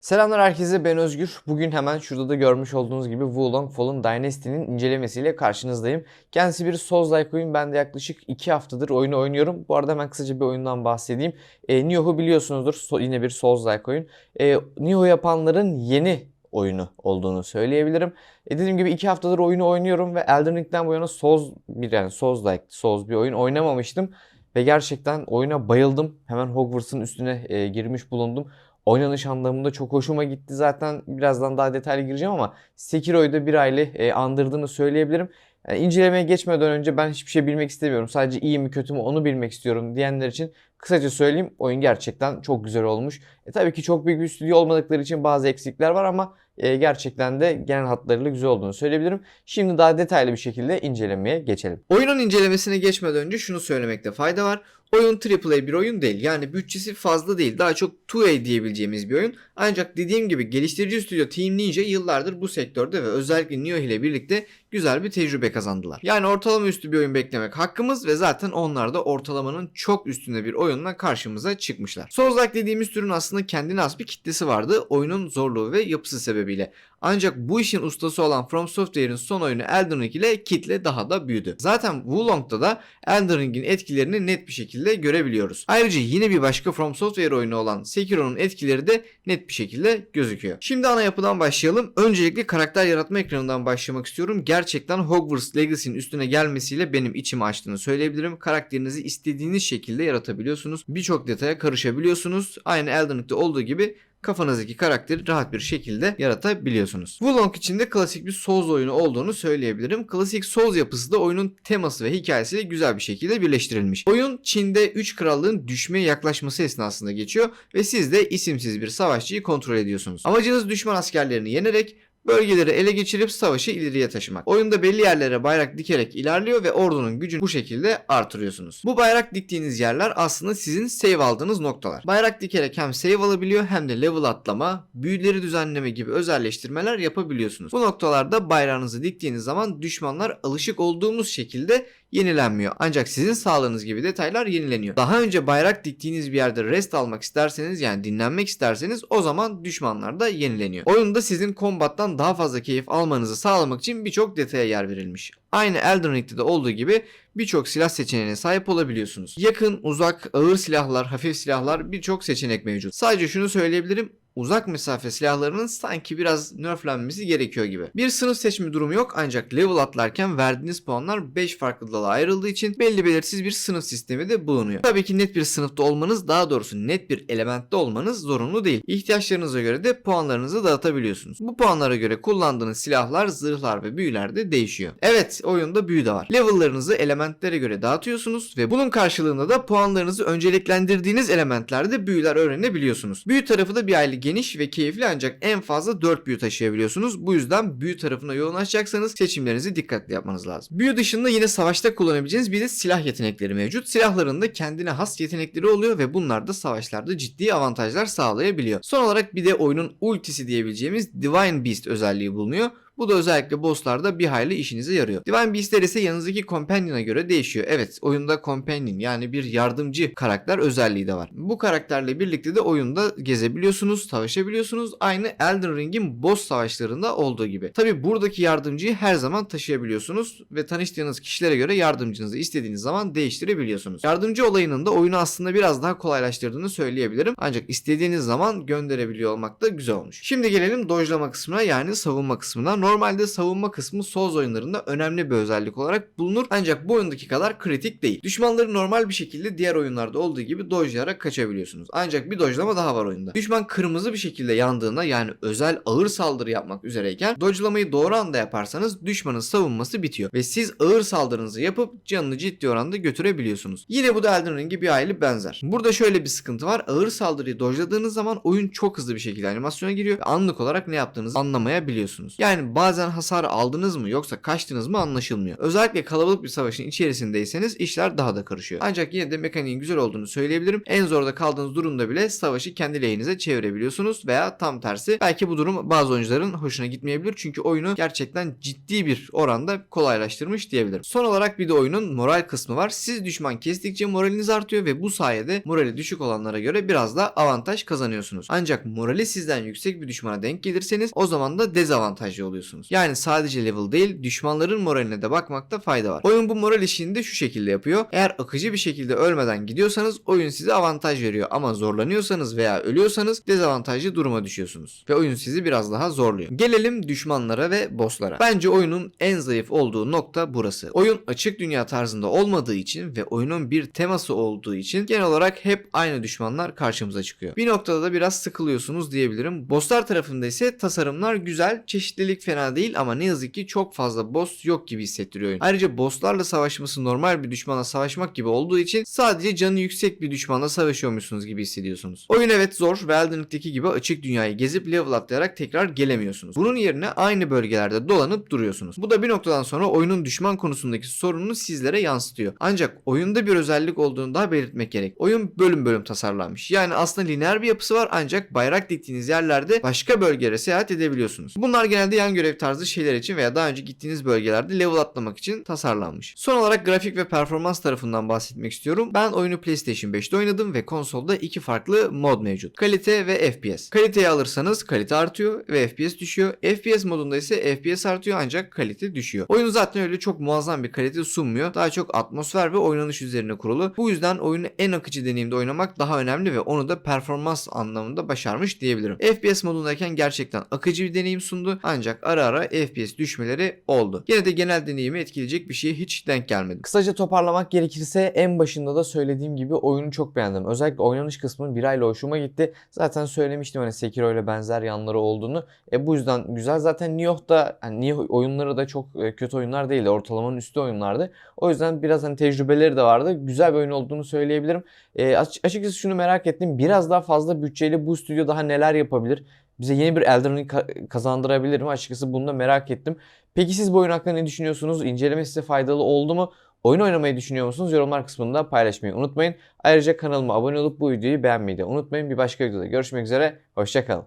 Selamlar herkese ben Özgür. Bugün hemen şurada da görmüş olduğunuz gibi Wulong Fallen Dynasty'nin incelemesiyle karşınızdayım. Kendisi bir Souls-like oyun. Ben de yaklaşık 2 haftadır oyunu oynuyorum. Bu arada hemen kısaca bir oyundan bahsedeyim. E, Nioh'u biliyorsunuzdur. So- yine bir Souls-like oyun. E, Nioh yapanların yeni oyunu olduğunu söyleyebilirim. E, dediğim gibi 2 haftadır oyunu oynuyorum ve Elden Ring'den bu yana Souls bir yani Souls-like Souls bir oyun oynamamıştım. Ve gerçekten oyuna bayıldım. Hemen Hogwarts'ın üstüne e, girmiş bulundum. Oynanış anlamında çok hoşuma gitti. Zaten birazdan daha detaylı gireceğim ama Sekiro'yu da bir aile e, andırdığını söyleyebilirim. Yani incelemeye geçmeden önce ben hiçbir şey bilmek istemiyorum. Sadece iyi mi kötü mü onu bilmek istiyorum diyenler için kısaca söyleyeyim. Oyun gerçekten çok güzel olmuş. E, tabii ki çok büyük bir stüdyo olmadıkları için bazı eksikler var ama e, gerçekten de genel hatlarıyla güzel olduğunu söyleyebilirim. Şimdi daha detaylı bir şekilde incelemeye geçelim. Oyunun incelemesine geçmeden önce şunu söylemekte fayda var. Oyun AAA bir oyun değil. Yani bütçesi fazla değil. Daha çok 2A diyebileceğimiz bir oyun. Ancak dediğim gibi geliştirici stüdyo Team Ninja yıllardır bu sektörde ve özellikle Nioh ile birlikte güzel bir tecrübe kazandılar. Yani ortalama üstü bir oyun beklemek hakkımız ve zaten onlar da ortalamanın çok üstünde bir oyunla karşımıza çıkmışlar. Souls-like dediğimiz türün aslında kendine has bir kitlesi vardı. Oyunun zorluğu ve yapısı sebebiyle. Ancak bu işin ustası olan From Software'in son oyunu Elden Ring ile kitle daha da büyüdü. Zaten Wulong'da da Elden Ring'in etkilerini net bir şekilde görebiliyoruz. Ayrıca yine bir başka From Software oyunu olan Sekiro'nun etkileri de net bir şekilde gözüküyor. Şimdi ana yapıdan başlayalım. Öncelikle karakter yaratma ekranından başlamak istiyorum. Gerçekten Hogwarts Legacy'nin üstüne gelmesiyle benim içimi açtığını söyleyebilirim. Karakterinizi istediğiniz şekilde yaratabiliyorsunuz. Birçok detaya karışabiliyorsunuz. Aynı Elden Ring'de olduğu gibi kafanızdaki karakteri rahat bir şekilde yaratabiliyorsunuz. Wulong için de klasik bir Souls oyunu olduğunu söyleyebilirim. Klasik Souls yapısı da oyunun teması ve hikayesiyle güzel bir şekilde birleştirilmiş. Oyun Çin'de 3 krallığın düşmeye yaklaşması esnasında geçiyor ve siz de isimsiz bir savaşçıyı kontrol ediyorsunuz. Amacınız düşman askerlerini yenerek Bölgeleri ele geçirip savaşı ileriye taşımak. Oyunda belli yerlere bayrak dikerek ilerliyor ve ordunun gücünü bu şekilde artırıyorsunuz. Bu bayrak diktiğiniz yerler aslında sizin save aldığınız noktalar. Bayrak dikerek hem save alabiliyor hem de level atlama, büyüleri düzenleme gibi özelleştirmeler yapabiliyorsunuz. Bu noktalarda bayrağınızı diktiğiniz zaman düşmanlar alışık olduğumuz şekilde yenilenmiyor. Ancak sizin sağlığınız gibi detaylar yenileniyor. Daha önce bayrak diktiğiniz bir yerde rest almak isterseniz yani dinlenmek isterseniz o zaman düşmanlar da yenileniyor. Oyunda sizin kombattan daha fazla keyif almanızı sağlamak için birçok detaya yer verilmiş. Aynı Elden Ring'de de olduğu gibi birçok silah seçeneğine sahip olabiliyorsunuz. Yakın, uzak, ağır silahlar, hafif silahlar birçok seçenek mevcut. Sadece şunu söyleyebilirim uzak mesafe silahlarının sanki biraz nerflenmesi gerekiyor gibi. Bir sınıf seçimi durumu yok ancak level atlarken verdiğiniz puanlar 5 farklı dala ayrıldığı için belli belirsiz bir sınıf sistemi de bulunuyor. Tabii ki net bir sınıfta olmanız daha doğrusu net bir elementte olmanız zorunlu değil. İhtiyaçlarınıza göre de puanlarınızı dağıtabiliyorsunuz. Bu puanlara göre kullandığınız silahlar, zırhlar ve büyüler de değişiyor. Evet oyunda büyü de var. Level'larınızı elementlere göre dağıtıyorsunuz ve bunun karşılığında da puanlarınızı önceliklendirdiğiniz elementlerde büyüler öğrenebiliyorsunuz. Büyü tarafı da bir aile geniş ve keyifli ancak en fazla 4 büyü taşıyabiliyorsunuz. Bu yüzden büyü tarafına yoğunlaşacaksanız seçimlerinizi dikkatli yapmanız lazım. Büyü dışında yine savaşta kullanabileceğiniz bir de silah yetenekleri mevcut. Silahların da kendine has yetenekleri oluyor ve bunlar da savaşlarda ciddi avantajlar sağlayabiliyor. Son olarak bir de oyunun ultisi diyebileceğimiz Divine Beast özelliği bulunuyor. Bu da özellikle bosslarda bir hayli işinize yarıyor. Divine Beast'ler ise yanınızdaki Companion'a göre değişiyor. Evet oyunda Companion yani bir yardımcı karakter özelliği de var. Bu karakterle birlikte de oyunda gezebiliyorsunuz, savaşabiliyorsunuz. Aynı Elden Ring'in boss savaşlarında olduğu gibi. Tabi buradaki yardımcıyı her zaman taşıyabiliyorsunuz ve tanıştığınız kişilere göre yardımcınızı istediğiniz zaman değiştirebiliyorsunuz. Yardımcı olayının da oyunu aslında biraz daha kolaylaştırdığını söyleyebilirim. Ancak istediğiniz zaman gönderebiliyor olmak da güzel olmuş. Şimdi gelelim dojlama kısmına yani savunma kısmına. Normalde savunma kısmı Souls oyunlarında önemli bir özellik olarak bulunur. Ancak bu oyundaki kadar kritik değil. Düşmanları normal bir şekilde diğer oyunlarda olduğu gibi dojlayarak kaçabiliyorsunuz. Ancak bir dojlama daha var oyunda. Düşman kırmızı bir şekilde yandığında yani özel ağır saldırı yapmak üzereyken dojlamayı doğru anda yaparsanız düşmanın savunması bitiyor. Ve siz ağır saldırınızı yapıp canını ciddi oranda götürebiliyorsunuz. Yine bu da Elden Ring'e bir hayli benzer. Burada şöyle bir sıkıntı var. Ağır saldırıyı dojladığınız zaman oyun çok hızlı bir şekilde animasyona giriyor ve anlık olarak ne yaptığınızı anlamayabiliyorsunuz. Yani bazen hasar aldınız mı yoksa kaçtınız mı anlaşılmıyor. Özellikle kalabalık bir savaşın içerisindeyseniz işler daha da karışıyor. Ancak yine de mekaniğin güzel olduğunu söyleyebilirim. En zorda kaldığınız durumda bile savaşı kendi lehinize çevirebiliyorsunuz veya tam tersi. Belki bu durum bazı oyuncuların hoşuna gitmeyebilir çünkü oyunu gerçekten ciddi bir oranda kolaylaştırmış diyebilirim. Son olarak bir de oyunun moral kısmı var. Siz düşman kestikçe moraliniz artıyor ve bu sayede morali düşük olanlara göre biraz da avantaj kazanıyorsunuz. Ancak morali sizden yüksek bir düşmana denk gelirseniz o zaman da dezavantajlı oluyorsunuz. Yani sadece level değil düşmanların moraline de bakmakta fayda var. Oyun bu moral işini de şu şekilde yapıyor. Eğer akıcı bir şekilde ölmeden gidiyorsanız oyun size avantaj veriyor ama zorlanıyorsanız veya ölüyorsanız dezavantajlı duruma düşüyorsunuz. Ve oyun sizi biraz daha zorluyor. Gelelim düşmanlara ve bosslara. Bence oyunun en zayıf olduğu nokta burası. Oyun açık dünya tarzında olmadığı için ve oyunun bir teması olduğu için genel olarak hep aynı düşmanlar karşımıza çıkıyor. Bir noktada da biraz sıkılıyorsunuz diyebilirim. Bosslar tarafında ise tasarımlar güzel, çeşitlilik fena değil ama ne yazık ki çok fazla boss yok gibi hissettiriyor oyun. Ayrıca bosslarla savaşması normal bir düşmana savaşmak gibi olduğu için sadece canı yüksek bir düşmanla savaşıyormuşsunuz gibi hissediyorsunuz. Oyun evet zor ve Elden Ring'deki gibi açık dünyayı gezip level atlayarak tekrar gelemiyorsunuz. Bunun yerine aynı bölgelerde dolanıp duruyorsunuz. Bu da bir noktadan sonra oyunun düşman konusundaki sorununu sizlere yansıtıyor. Ancak oyunda bir özellik olduğunu daha belirtmek gerek. Oyun bölüm bölüm tasarlanmış. Yani aslında lineer bir yapısı var ancak bayrak diktiğiniz yerlerde başka bölgelere seyahat edebiliyorsunuz. Bunlar genelde yan görev tarzı şeyler için veya daha önce gittiğiniz bölgelerde level atlamak için tasarlanmış. Son olarak grafik ve performans tarafından bahsetmek istiyorum. Ben oyunu PlayStation 5'te oynadım ve konsolda iki farklı mod mevcut. Kalite ve FPS. Kaliteyi alırsanız kalite artıyor ve FPS düşüyor. FPS modunda ise FPS artıyor ancak kalite düşüyor. Oyun zaten öyle çok muazzam bir kalite sunmuyor. Daha çok atmosfer ve oynanış üzerine kurulu. Bu yüzden oyunu en akıcı deneyimde oynamak daha önemli ve onu da performans anlamında başarmış diyebilirim. FPS modundayken gerçekten akıcı bir deneyim sundu ancak ara ara FPS düşmeleri oldu. Yine de genel deneyimi etkileyecek bir şeye hiç denk gelmedi. Kısaca toparlamak gerekirse en başında da söylediğim gibi oyunu çok beğendim. Özellikle oynanış kısmının bir ayla hoşuma gitti. Zaten söylemiştim hani Sekiro ile benzer yanları olduğunu. E bu yüzden güzel. Zaten Nioh da hani Nioh oyunları da çok e, kötü oyunlar değildi. Ortalamanın üstü oyunlardı. O yüzden biraz hani tecrübeleri de vardı. Güzel bir oyun olduğunu söyleyebilirim. E, aç- açıkçası şunu merak ettim. Biraz daha fazla bütçeyle bu stüdyo daha neler yapabilir? Bize yeni bir Elden Ring ka- kazandırabilir mi? Açıkçası bunu da merak ettim. Peki siz bu oyun hakkında ne düşünüyorsunuz? İnceleme size faydalı oldu mu? Oyun oynamayı düşünüyor musunuz? Yorumlar kısmında paylaşmayı unutmayın. Ayrıca kanalıma abone olup bu videoyu beğenmeyi de unutmayın. Bir başka videoda görüşmek üzere. Hoşçakalın.